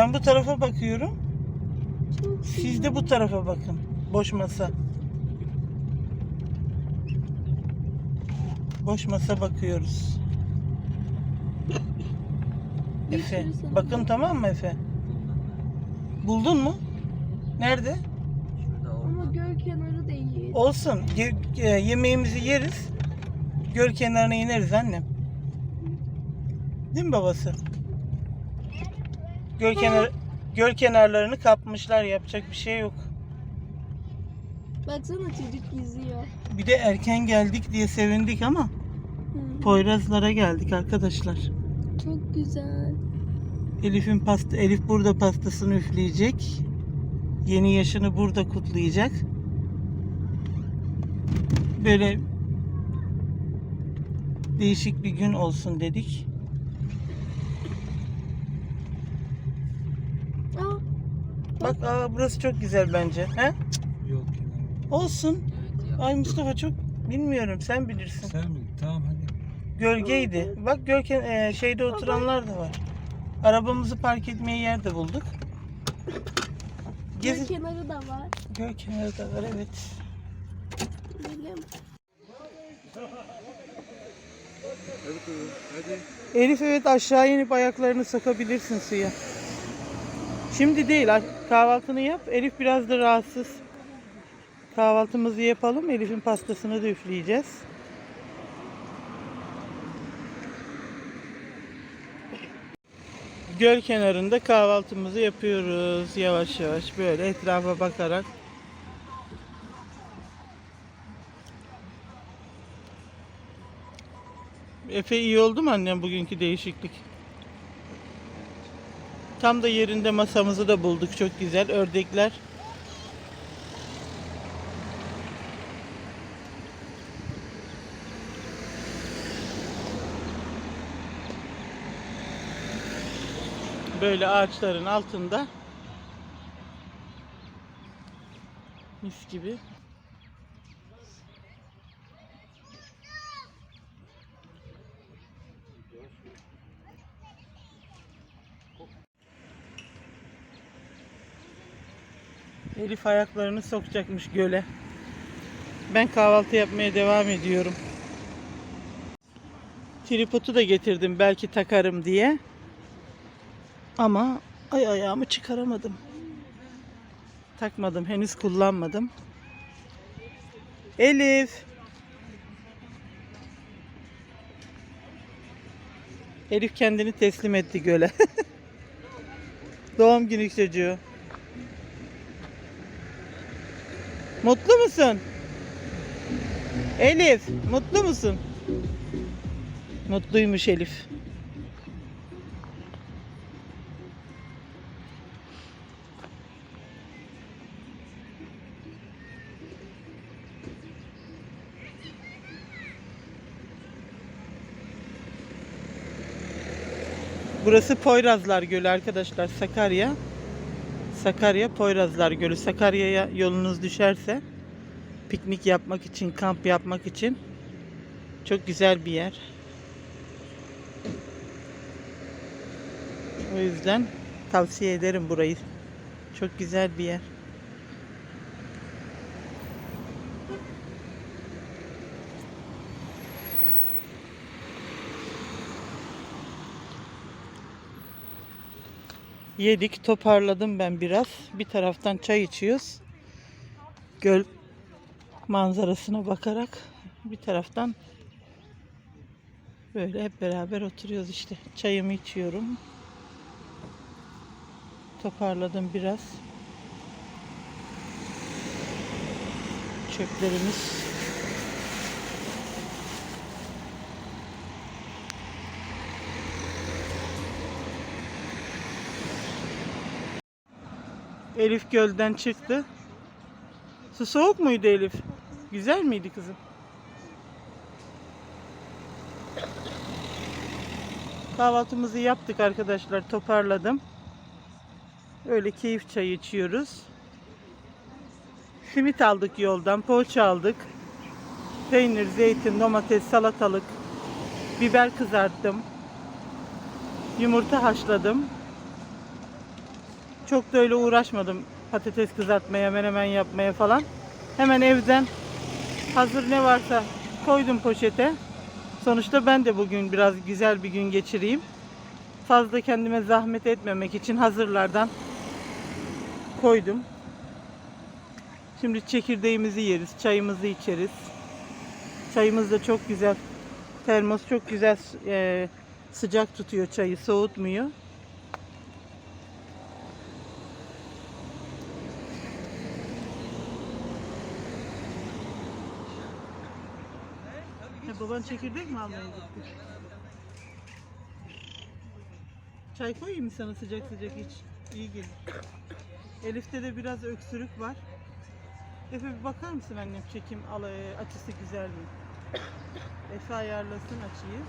Ben bu tarafa bakıyorum. Siz de bu tarafa bakın. Boş masa. Boş masa bakıyoruz. Efe. Bakın tamam mı Efe? Buldun mu? Nerede? Ama göl kenarı değil. Olsun. Ge- e, yemeğimizi yeriz. Göl kenarına ineriz annem. Değil mi babası? Göl kenar göl kenarlarını kapmışlar. Yapacak bir şey yok. Baksana çocuk yüzüyor. Bir de erken geldik diye sevindik ama Hı. Poyrazlara geldik arkadaşlar. Çok güzel. Elif'in pasta Elif burada pastasını üfleyecek. Yeni yaşını burada kutlayacak. Böyle değişik bir gün olsun dedik. Aa, Bak aa burası çok güzel bence. He? Yok. Olsun. Evet ya. Ay Mustafa çok bilmiyorum sen bilirsin. Sen mi? Tamam hadi. Gölgeydi. Bak gölken e, şeyde oturanlar da var. Arabamızı park etmeye yer de bulduk. göl Gezi kenarı da var. göl kenarı da var evet. Hadi. Elif evet aşağı inip ayaklarını sokabilirsin suya. Şimdi değil kahvaltını yap. Elif biraz da rahatsız. Kahvaltımızı yapalım. Elif'in pastasını da üfleyeceğiz. Göl kenarında kahvaltımızı yapıyoruz. Yavaş yavaş böyle etrafa bakarak. Efe iyi oldu mu annem bugünkü değişiklik? Tam da yerinde masamızı da bulduk. Çok güzel. Ördekler. Böyle ağaçların altında. Mis gibi. Elif ayaklarını sokacakmış göle. Ben kahvaltı yapmaya devam ediyorum. Tripodu da getirdim belki takarım diye. Ama ay ayağımı çıkaramadım. Takmadım, henüz kullanmadım. Elif. Elif kendini teslim etti göle. Doğum günü çocuğu. Mutlu musun? Elif, mutlu musun? Mutluymuş Elif. Burası Poyrazlar Gölü arkadaşlar Sakarya. Sakarya Poyrazlar Gölü. Sakarya'ya yolunuz düşerse piknik yapmak için, kamp yapmak için çok güzel bir yer. O yüzden tavsiye ederim burayı. Çok güzel bir yer. Yedik, toparladım ben biraz. Bir taraftan çay içiyoruz. Göl manzarasına bakarak bir taraftan böyle hep beraber oturuyoruz işte. Çayımı içiyorum. Toparladım biraz. Çöplerimiz Elif gölden çıktı. Su soğuk muydu Elif? Güzel miydi kızım? Kahvaltımızı yaptık arkadaşlar. Toparladım. Öyle keyif çayı içiyoruz. Simit aldık yoldan. Poğaça aldık. Peynir, zeytin, domates, salatalık. Biber kızarttım. Yumurta haşladım. Çok da öyle uğraşmadım patates kızartmaya, menemen yapmaya falan. Hemen evden hazır ne varsa koydum poşete. Sonuçta ben de bugün biraz güzel bir gün geçireyim. Fazla kendime zahmet etmemek için hazırlardan koydum. Şimdi çekirdeğimizi yeriz, çayımızı içeriz. Çayımız da çok güzel. Termos çok güzel e, sıcak tutuyor çayı, soğutmuyor. Baban çekirdek mi almaya gitti? Çay koyayım mı sana sıcak sıcak hiç? İyi gelir. Elif'te de biraz öksürük var. Efe bir bakar mısın annem çekim al açısı güzel mi? Efe ayarlasın açıyı.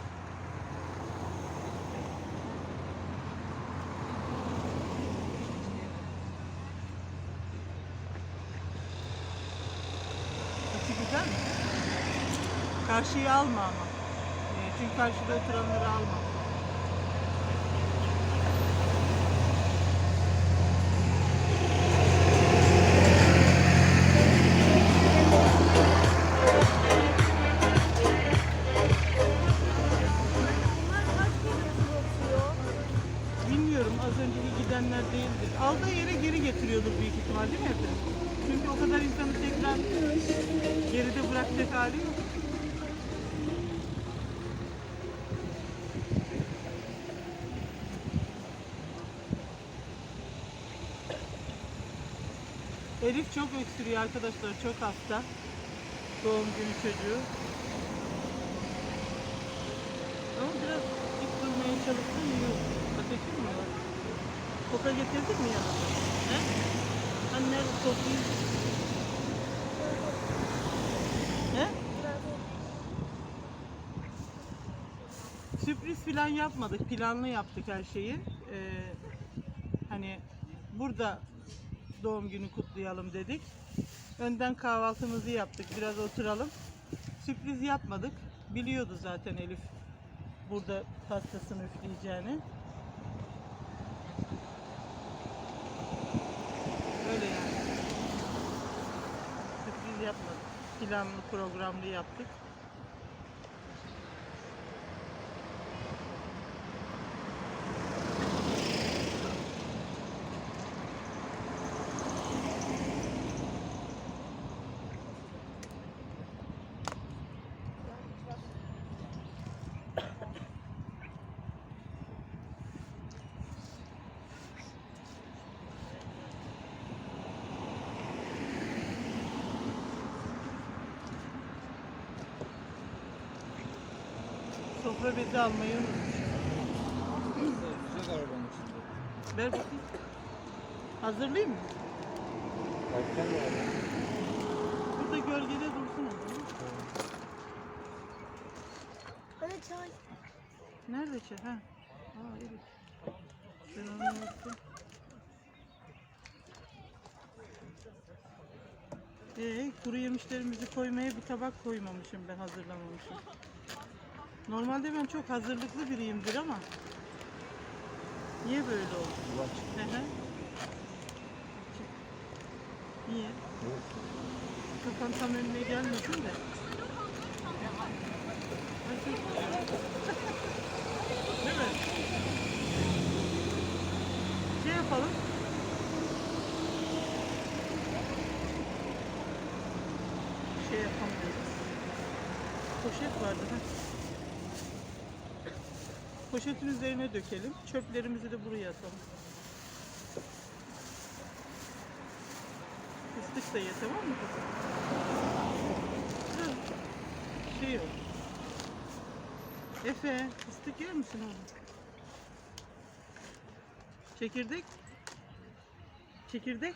Açı güzel mi? Karşıyı alma ama. E, çünkü karşıda oturanları alma. Bilmiyorum az önceki gidenler değildir. Aldığı yere geri getiriyordur büyük ihtimal değil mi? Çünkü o kadar insanı tekrar geride bırakacak hali yok. Elif çok öksürüyor arkadaşlar. Çok hasta. Doğum günü çocuğu. Ama biraz dik durmaya çalışsan iyi olur. Ateşin mi var? Koka getirdin mi yanına? He? Nerede kokayım? He? Sürpriz falan yapmadık. Planlı yaptık her şeyi. Ee, hani burada doğum günü kutlayalım dedik. Önden kahvaltımızı yaptık. Biraz oturalım. Sürpriz yapmadık. Biliyordu zaten Elif burada pastasını üfleyeceğini. Öyle yani. Sürpriz yapmadık. Planlı programlı yaptık. Sofra bezi almayı unutmuşum. Sıcak arabanın içinde. Ver bakayım. Hazırlayayım mı? Erken mi? Burada gölgede dursun o zaman. Hadi çay. Nerede çay? Ha. Aa evet. Ben onu unuttum. Ee, kuru yemişlerimizi koymaya bir tabak koymamışım ben hazırlamamışım. Normalde ben çok hazırlıklı biriyimdir ama niye böyle oldu? Hı. Niye? Kafan tam önüne gelmesin de. Değil mi? Şey yapalım. Şey yapamıyoruz. Poşet vardı. ha. Poşetin üzerine dökelim. Çöplerimizi de buraya atalım. Fıstık da ye tamam mı. Şey yok. Efe, fıstık yer misin oğlum? Çekirdek? Çekirdek?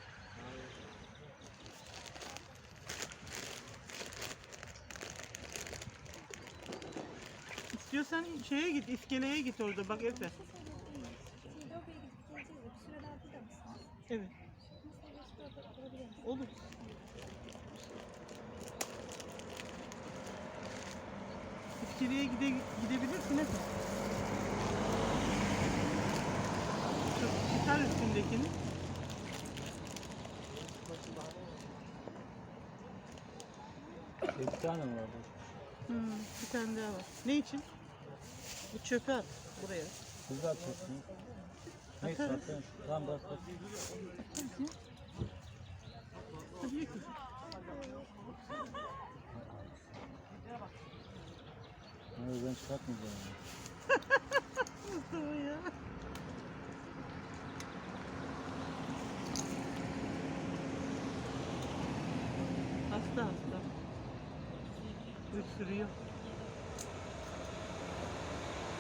İstiyorsan şeye git, iskeleye git orada bak Efe. Evet. Olur. İskeliye gide, gidebilirsin Efe. Çıkar üstündekini. Bir tane mi var? Hmm, bir tane daha var. Ne için? Bu çöpe at buraya. Siz de atacaksınız. Neyse Atarız. atayım. Tamam bak. Hadi ye kızım. Hayır ben çıkartmayacağım. Mustafa ya. Hasta hasta. Öksürüyor.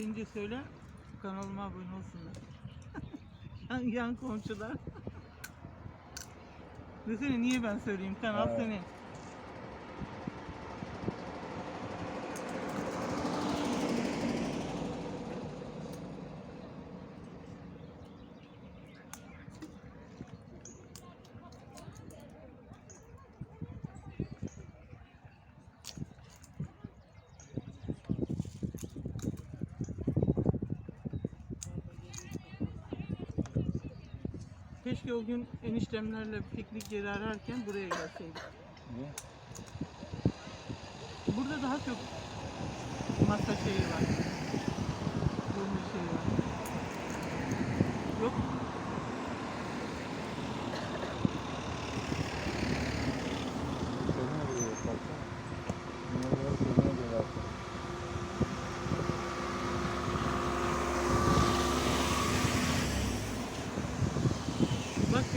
Gelince söyle kanalıma abone olsunlar. yan, yan komşular. Desene niye ben söyleyeyim kanal Evet. senin. Keşke o gün eniştemlerle piknik yeri ararken buraya gelseydik. Niye? Burada daha çok masa şeyi var. Burnu şeyi var.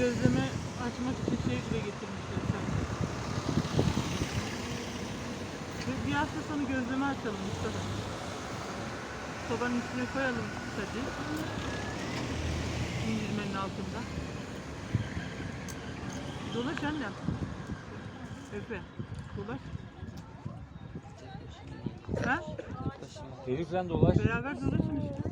Gözleme açmak için şey bile getirmişler sen. Bir- hafta sonu gözleme açalım Mustafa. Sobanın üstüne koyalım tadı. İndirmenin altında. Dolaş annem. Efe. Dolaş. Ha? Elif sen dolaş. Beraber dolaşın işte.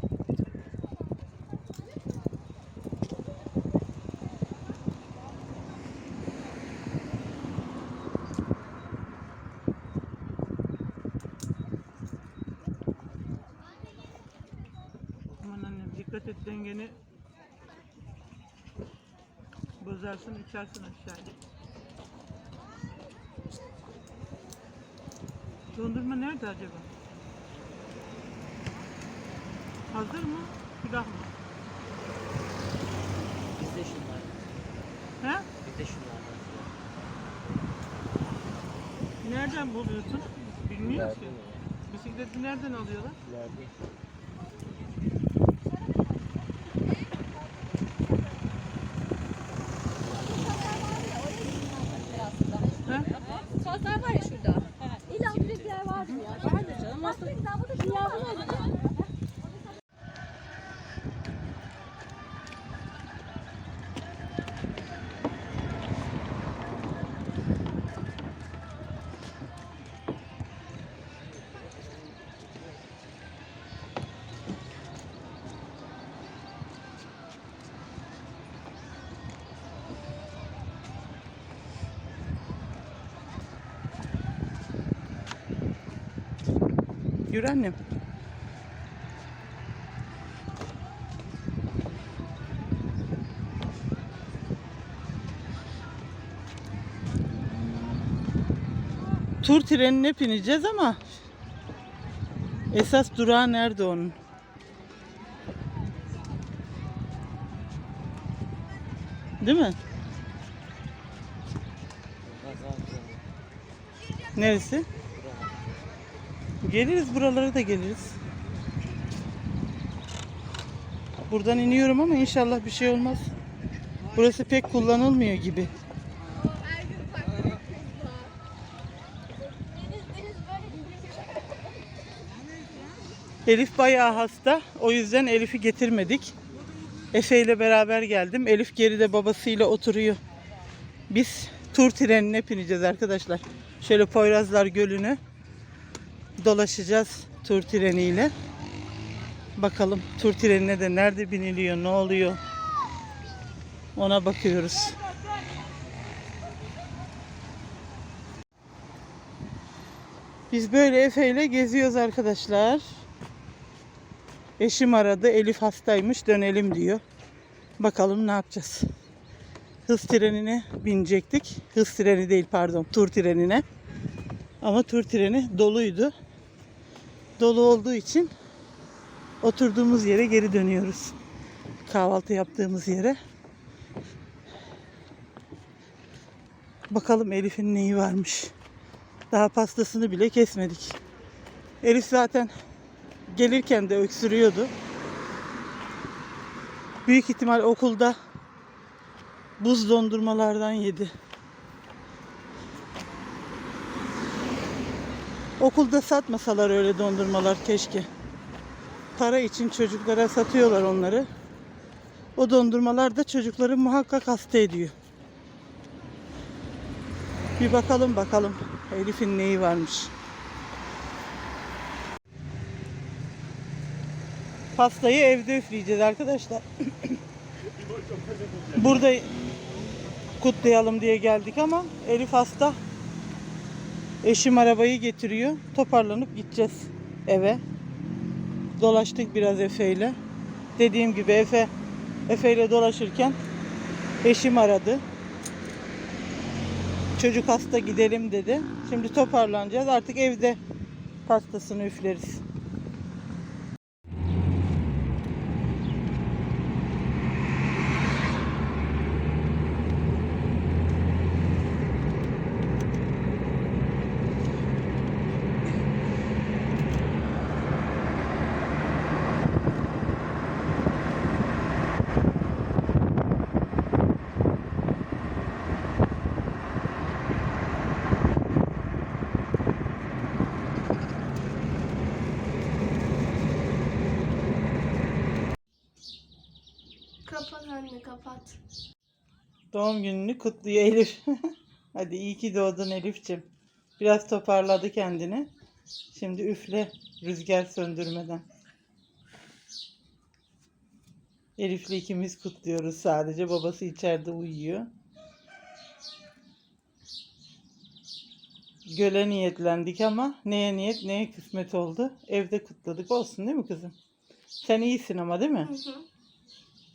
Uçarsın aşağıya. Dondurma nerede acaba? Hazır mı? Külah mı? Bizde şunlar. He? Bizde şunlardan. Nereden buluyorsun? Ki. İleride. Bisikleti nereden alıyorlar? İleride. He? Pazar var ya şurada. İlla direkt yer vardı ya. Vardı canım. Nasıl? Sen burada şu yardım Yürü annem. Tur trenine bineceğiz ama esas durağı nerede onun? Değil mi? Neresi? Geliriz buralara da geliriz. Buradan iniyorum ama inşallah bir şey olmaz. Burası pek kullanılmıyor gibi. Elif bayağı hasta. O yüzden Elif'i getirmedik. Efe ile beraber geldim. Elif geride babasıyla oturuyor. Biz tur trenine bineceğiz arkadaşlar. Şöyle Poyrazlar Gölü'nü dolaşacağız tur treniyle. Bakalım tur trenine de nerede biniliyor, ne oluyor? Ona bakıyoruz. Biz böyle Efe ile geziyoruz arkadaşlar. Eşim aradı. Elif hastaymış. Dönelim diyor. Bakalım ne yapacağız. Hız trenine binecektik. Hız treni değil pardon. Tur trenine. Ama tur treni doluydu. Dolu olduğu için oturduğumuz yere geri dönüyoruz. Kahvaltı yaptığımız yere. Bakalım Elif'in neyi varmış. Daha pastasını bile kesmedik. Elif zaten gelirken de öksürüyordu. Büyük ihtimal okulda buz dondurmalardan yedi. Okulda satmasalar öyle dondurmalar keşke. Para için çocuklara satıyorlar onları. O dondurmalar da çocukları muhakkak hasta ediyor. Bir bakalım bakalım Elif'in neyi varmış. Pastayı evde üfleyeceğiz arkadaşlar. Burada kutlayalım diye geldik ama Elif hasta. Eşim arabayı getiriyor. Toparlanıp gideceğiz eve. Dolaştık biraz Efe ile. Dediğim gibi Efe Efe ile dolaşırken eşim aradı. Çocuk hasta gidelim dedi. Şimdi toparlanacağız. Artık evde pastasını üfleriz. Anne kapat. Doğum gününü kutluyor Elif. Hadi iyi ki doğdun Elif'ciğim. Biraz toparladı kendini. Şimdi üfle rüzgar söndürmeden. Elif'le ikimiz kutluyoruz sadece. Babası içeride uyuyor. Göle niyetlendik ama neye niyet neye kısmet oldu. Evde kutladık olsun değil mi kızım? Sen iyisin ama değil mi? Hı hı.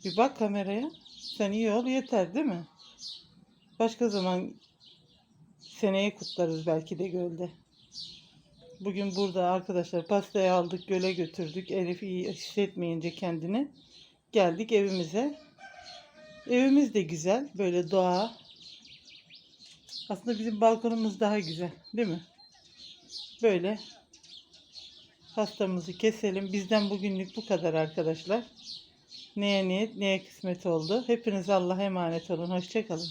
Bir bak kameraya. Sen iyi ol yeter değil mi? Başka zaman seneye kutlarız belki de gölde. Bugün burada arkadaşlar pastayı aldık göle götürdük. Elif iyi hissetmeyince kendini geldik evimize. Evimiz de güzel. Böyle doğa. Aslında bizim balkonumuz daha güzel değil mi? Böyle pastamızı keselim. Bizden bugünlük bu kadar arkadaşlar. Neye niyet, neye kısmet oldu. Hepiniz Allah'a emanet olun. Hoşçakalın.